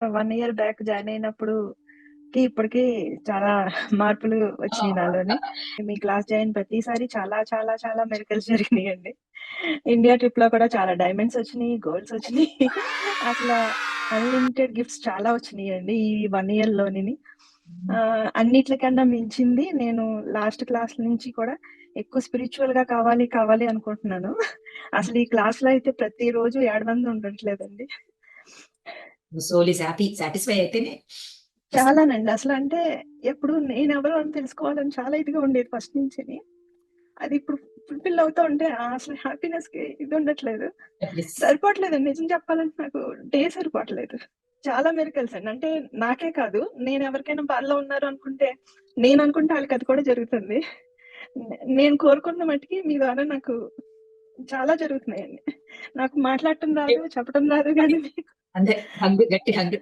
1 year back join అయినప్పుడు కి ఇప్పటికి చాలా మార్పులు వచ్చినియి నాలోని. మీ క్లాస్ జాయిన్ ప్రతిసారి చాలా చాలా చాలా మిరకిల్స్ జరిగినియండి. ఇండియా ట్రిప్‌లో కూడా చాలా డైమండ్స్ వచ్చినియి, గోల్డ్స్ వచ్చినియి. అసల అన్‌లిమిటెడ్ గిఫ్ట్స్ చాలా వచ్చినియండి ఈ 1 ఇయర్‌లోనిని. ఆహ్, అన్నిట్లికన్నా మించింది నేను లాస్ట్ క్లాస్ నుంచి కూడా ఎక్కువ స్పిరిచ్యువల్‌గా కావాలి, కావాలి అనుకుంటున్నాను. అసలు ఈ క్లాస్‌లో అయితే ప్రతిరోజు ఏడవంది ఉండట్లేదండి. Soul is happy. సాటిస్ఫై అయితేనే చాలానండి. అసలంటే ఎప్పుడు నేనెవరు అని తెలుసుకోవాలని చాలా ఇదిగా ఉండేది ఫస్ట్ నుంచిని. అది ఇప్పుడు ఫుల్‌ఫిల్ అవుతా ఉంటే అసలు హ్యాపీనెస్‌కి ఇది ఉండట్లేదు. యెస్. సరిపోవట్లేదండి. నిజం చెప్పాలంటే నాకు డే సరిపోవట్లేదు. చాలా మిరకిల్స్ అండి. అంటే నాకే కాదు నేనెవరికైనా బాధలో ఉన్నారు అనుకుంటే నేను అనుకుంటే ఆళ్ళకి అది కూడా జరుగుతుంది. నేను కోరుకున్న మట్టికి మీ ద్వారా నాకు చాలా జరుగుతున్నాయండి. నాకు మాట్లాడటం రాదు, చెప్పడం రాదు గానీ ಅಂದ್ರೆ ಹಂಗ್ ಗಟ್ಟಿ ಹಂಗ್.